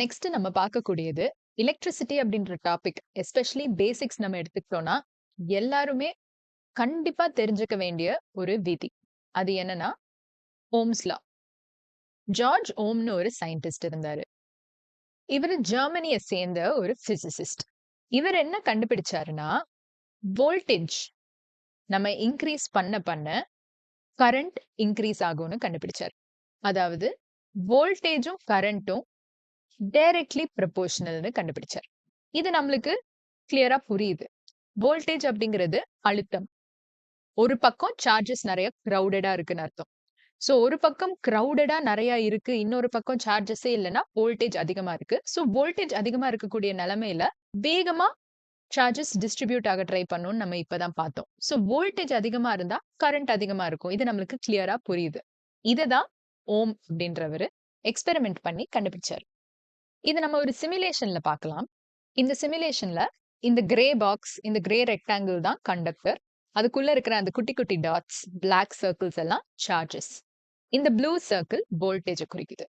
Next நம்ம பார்க்கக்கூடியது electricity அப்படின்ற டாபிக் எஸ்பெஷலி பேசிக்ஸ் நம்ம எடுத்துக்கிட்டோம்னா எல்லாருமே கண்டிப்பா தெரிஞ்சுக்க வேண்டிய ஒரு விதி. அது என்னன்னா ஓம்ஸ்லா ஜார்ஜ் ஓம்னு ஒரு சயின்டிஸ்ட் இருந்தாரு. இவர் ஜெர்மனியை சேர்ந்த ஒரு பிசிசிஸ்ட் இவர் என்ன கண்டுபிடிச்சாருன்னா வோல்டேஜ் நம்ம இன்க்ரீஸ் பண்ண பண்ண கரண்ட் இன்க்ரீஸ் ஆகும்னு கண்டுபிடிச்சார். அதாவது வோல்டேஜும் கரண்ட்டும் டைரக்ட்லி ப்ரப்போர்ஷனல்னு கண்டுபிடிச்சார். இது நம்மளுக்கு கிளியரா புரியுது. வோல்டேஜ் அப்படிங்கிறது அழுத்தம். ஒரு பக்கம் சார்ஜஸ் நிறைய க்ரௌடடா இருக்குன்னு அர்த்தம். ஸோ ஒரு பக்கம் க்ரௌடடா நிறைய இருக்கு இன்னொரு பக்கம் சார்ஜஸே இல்லைன்னா வோல்டேஜ் அதிகமா இருக்கு. ஸோ வோல்டேஜ் அதிகமா இருக்கக்கூடிய நிலைமையில வேகமா சார்ஜஸ் டிஸ்ட்ரிபியூட் ஆக ட்ரை பண்ணணும்னு நம்ம இப்பதான் பார்த்தோம். ஸோ வோல்டேஜ் அதிகமா இருந்தா கரண்ட் அதிகமா இருக்கும். இது நம்மளுக்கு கிளியரா புரியுது. இதை தான் ஓம் அப்படின்றவர் எக்ஸ்பெரிமெண்ட் பண்ணி கண்டுபிடிச்சாரு. இது நம்ம ஒரு சிமுலேஷன்ல பார்க்கலாம் இந்த சிமுலேஷன்ல இந்த கிரே பாக்ஸ் இந்த கிரே ரெக்டாங்கிள் தான் கண்டக்டர் அதுக்குள்ள இருக்கிற அந்த குட்டி குட்டி டாட்ஸ் பிளாக் சர்க்கிள்ஸ் எல்லாம் சார்ஜஸ் இந்த ப்ளூ சர்க்கிள் வோல்டேஜை குறிக்குது.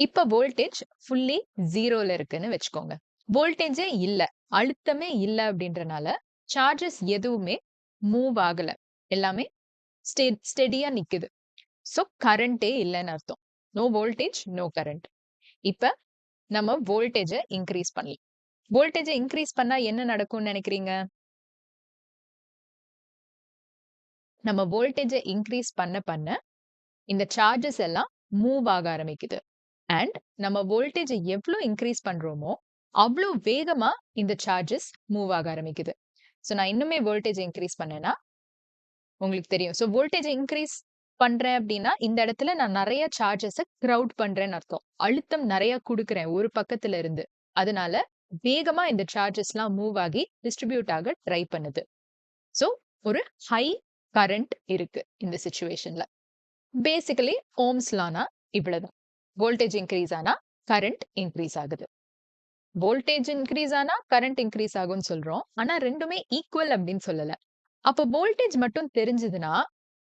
இப்ப வோல்டேஜ் ஃபுல்லி ஜீரோல இருக்குன்னு வச்சுக்கோங்க. வோல்டேஜே இல்ல அழுத்தமே இல்ல அப்படின்றனால சார்ஜஸ் எதுவுமே மூவ் ஆகல. எல்லாமே ஸ்டெ ஸ்டெடியா நிக்குது. ஸோ கரண்டே இல்லைன்னு அர்த்தம். நோ வோல்டேஜ் நோ கரண்ட் இப்ப நம்ம வோல்டேஜை இன்க்ரீஸ் பண்ணலாம். வோல்டேஜை இன்க்ரீஸ் பண்ணா என்ன நடக்கும்னு நினைக்கிறீங்க? நம்ம வோல்டேஜை இன்க்ரீஸ் பண்ண பண்ண இந்த சார்ஜஸ் எல்லாம் மூவ் ஆக ஆரம்பிக்குது. அண்ட் நம்ம வோல்டேஜை எவ்வளோ இன்க்ரீஸ் பண்றோமோ அவ்வளோ வேகமா இந்த சார்ஜஸ் மூவ் ஆக ஆரம்பிக்குது. ஸோ நான் இன்னுமே வோல்டேஜ் இன்க்ரீஸ் பண்ணேன்னா உங்களுக்கு தெரியும். ஸோ வோல்டேஜ் இன்க்ரீஸ் பண்றேன் அப்படின்னா இந்த இடத்துல நான் நிறைய சார்ஜஸை க்ரௌட் பண்றேன்னு அர்த்தம். அழுத்தம் நிறைய கொடுக்குறேன் ஒரு பக்கத்துல இருந்து. அதனால வேகமா இந்த சார்ஜஸ்லாம் மூவ் ஆகி டிஸ்ட்ரிபியூட் ஆக ட்ரை பண்ணுது. ஸோ ஒரு ஹை கரண்ட் இருக்கு இந்த சுச்சுவேஷன்ல பேசிக்கலி ஓம்ஸ்லானா இவ்வளவுதான். வோல்டேஜ் இன்க்ரீஸ் ஆனா கரண்ட் இன்க்ரீஸ் ஆகுது. வோல்டேஜ் இன்க்ரீஸ் ஆனா கரண்ட் இன்க்ரீஸ் ஆகும்னு சொல்றோம். ஆனா ரெண்டுமே ஈக்குவல் அப்படின்னு சொல்லல. அப்போ வோல்டேஜ் மட்டும் தெரிஞ்சதுன்னா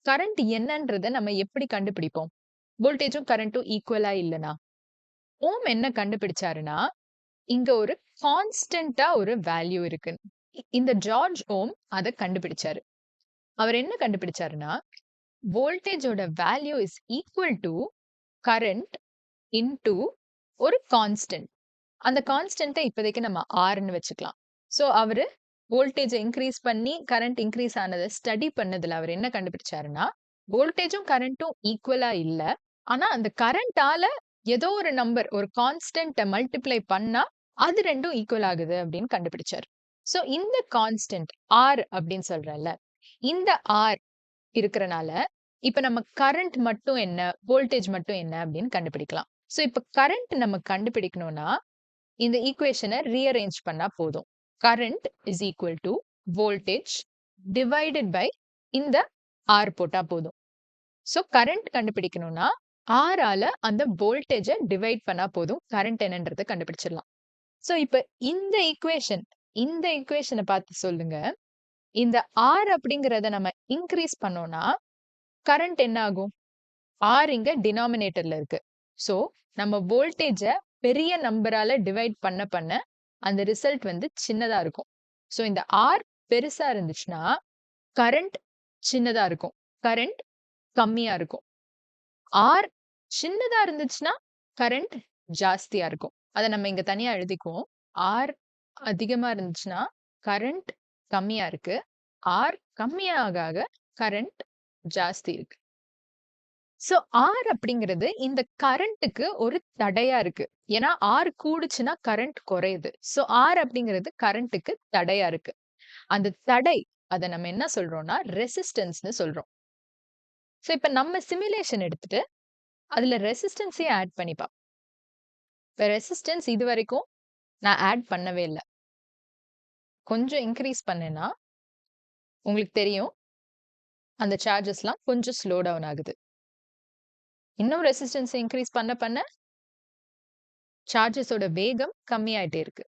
கரண்ட் என்னன்றத நம்ம எப்படி கண்டுபிடிப்போம்? வோல்டேஜும் கரண்ட்டும் ஈக்குவலா இல்லனா? ஓம் என்ன கண்டுபிடிச்சாருன்னா இங்க ஒரு கான்ஸ்டன்டா ஒரு வேல்யூ இருக்கு. இந்த ஜார்ஜ் ஓம் அதை கண்டுபிடிச்சாரு. அவர் என்ன கண்டுபிடிச்சாருன்னா வோல்டேஜோட value is equal to current into ஒரு கான்ஸ்டன்ட் அந்த கான்ஸ்டன்ட்டை இப்போதைக்கு நம்ம ஆர்னு வச்சுக்கலாம். ஸோ அவரு வோல்டேஜை இன்க்ரீஸ் பண்ணி கரண்ட் இன்க்ரீஸ் ஆனதை ஸ்டடி பண்ணதுல அவர் என்ன கண்டுபிடிச்சாருன்னா வோல்டேஜும் கரண்ட்டும் ஈக்குவலா இல்ல. ஆனா அந்த கரண்டால ஏதோ ஒரு நம்பர் ஒரு கான்ஸ்டன்ட்டை மல்டிப்ளை பண்ணா அது ரெண்டும் ஈக்குவல் ஆகுது அப்படின்னு கண்டுபிடிச்சாரு. ஸோ இந்த கான்ஸ்டன்ட் ஆர் அப்படின்னு சொல்றல இந்த ஆர் இருக்கிறனால இப்ப நம்ம கரண்ட் மட்டும் என்ன வோல்டேஜ் மட்டும் என்ன அப்படின்னு கண்டுபிடிக்கலாம். ஸோ இப்ப கரண்ட் நம்ம கண்டுபிடிக்கணும்னா இந்த ஈக்குவேஷனை ரீஅரேஞ்ச் பண்ணா போதும். Current is equal to voltage divided by இந்த ஆர் போட்டா போதும். ஸோ கரண்ட் கண்டுபிடிக்கணும்னா ஆரால அந்த வோல்டேஜை டிவைட் பண்ணா போதும். கரண்ட் என்னன்றதை கண்டுபிடிச்சிடலாம். ஸோ இப்ப இந்த ஈக்குவேஷன் இந்த ஈக்குவேஷனை பார்த்து சொல்லுங்க. இந்த ஆர் அப்படிங்கிறத நம்ம இன்க்ரீஸ் பண்ணோம்னா கரண்ட் என்ன ஆகும்? ஆர் இங்க டினாமினேட்டர்ல இருக்கு. ஸோ நம்ம வோல்டேஜை பெரிய நம்பரால டிவைட் பண்ண பண்ண அந்த ரிசல்ட் வந்து சின்னதா இருக்கும். ஸோ இந்த ஆர் பெருசா இருந்துச்சுன்னா கரண்ட் சின்னதா இருக்கும். கரண்ட் கம்மியா இருக்கும். ஆர் சின்னதா இருந்துச்சுன்னா கரண்ட் ஜாஸ்தியா இருக்கும். அதை நம்ம இங்க தனியா எழுதிக்குவோம். ஆர் அதிகமா இருந்துச்சுன்னா கரண்ட் கம்மியா இருக்கு. ஆர் கம்மியாக ஆக கரண்ட் ஜாஸ்தி இருக்கு. சோ ஆர் அப்படிங்கிறது இந்த கரண்ட்டுக்கு ஒரு தடையா இருக்கு. ஏன்னா ஆர் கூடுச்சுன்னா கரண்ட் குறையுது. சோ ஆர் அப்படிங்கிறது கரண்ட்டுக்கு தடையா இருக்கு. அந்த தடை அதை நம்ம என்ன சொல்றோம்னா ரெசிஸ்டன்ஸ்னு சொல்றோம். சோ இப்ப நம்ம சிமுலேஷன் எடுத்துட்டு அதுல ரெசிஸ்டன்ஸையும் ஆட் பண்ணிப்பா. இப்ப ரெசிஸ்டன்ஸ் இது வரைக்கும் நான் ஆட் பண்ணவே இல்லை. கொஞ்சம் இன்க்ரீஸ் பண்ணேன்னா உங்களுக்கு தெரியும் அந்த சார்ஜஸ்லாம் கொஞ்சம் ஸ்லோ டவுன் ஆகுது. இன்னும் ரெசிஸ்டன்ஸ் இன்க்ரீஸ் பண்ண பண்ண சார்ஜஸோட வேகம் கம்மியாயிட்டே இருக்கு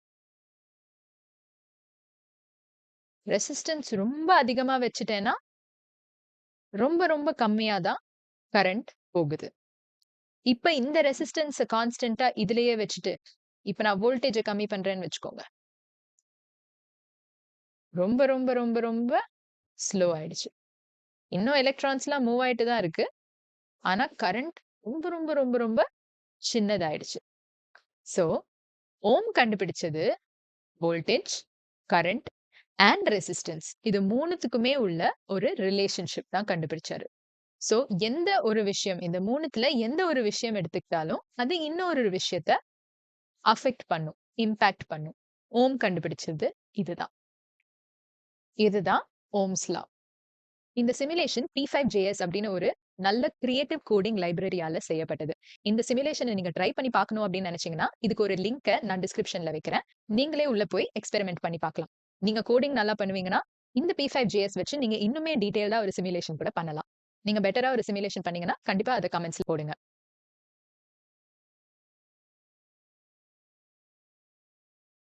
ரெசிஸ்டன்ஸ் ரொம்ப அதிகமா வச்சுட்டேன்னா ரொம்ப ரொம்ப கம்மியா தான் கரண்ட் போகுது இப்ப இந்த ரெசிஸ்டன்ஸ் கான்ஸ்டன்டா இதுலயே வச்சுட்டு இப்ப நான் வோல்டேஜ கம்மி பண்றேன்னு வச்சுக்கோங்க. ரொம்ப, ரொம்ப, ரொம்ப, ரொம்ப ஸ்லோ ஆயிடுச்சு. இன்னும் எலக்ட்ரான்ஸ்லாம் மூவ் ஆயிட்டு தான் இருக்கு. ஆனா கரண்ட் ரொம்ப, ரொம்ப, ரொம்ப, ரொம்ப சின்னதாயிடுச்சு. சோ, ஓம் கண்டுபிடிச்சது வோல்டேஜ், கரண்ட் அண்ட் ரெசிஸ்டன்ஸ். இது மூணுத்துக்குமே உள்ள ஒரு ரிலேஷன்ஷிப் தான் கண்டுபிடிச்சாரு. சோ, எந்த ஒரு விஷயம் இந்த மூணுத்துல எந்த ஒரு விஷயம் எடுத்துக்கிட்டாலும், அது இன்னொரு விஷயத்த அஃபெக்ட் பண்ணும். இம்பேக்ட் பண்ணும். ஓம் கண்டுபிடிச்சது இதுதான். இதுதான் ஓம்ஸ் லா. இந்த சிமுலேஷன் பி பைவ் ஜேஎஸ் அப்படின்னு ஒரு நல்ல கிரியேட்டிவ் கோடிங் லைப்ரரியால செய்யப்பட்டது. இந்த சிமுலேஷனை நீங்க ட்ரை பண்ணி பார்க்கணும் அப்படின்னு நினைச்சீங்கன்னா, இதுக்கு ஒரு லிங்கை நான் டிஸ்கிரிப்ஷன்ல வைக்கிறேன். நீங்களே உள்ள போய் எக்ஸ்பெரிமென்ட் பண்ணி பார்க்கலாம். நீங்க கோடிங் நல்லா பண்ணுவீங்கன்னா, இந்த பி ஃபைவ் ஜிஎஸ் வச்சு நீங்க இன்னுமே டீடைல்டா ஒரு சிமுலேஷன் கூட பண்ணலாம். நீங்க பெட்டரா ஒரு சிமுலேஷன் பண்ணீங்கன்னா, கண்டிப்பா அத கமெண்ட்ஸ்ல போடுங்க.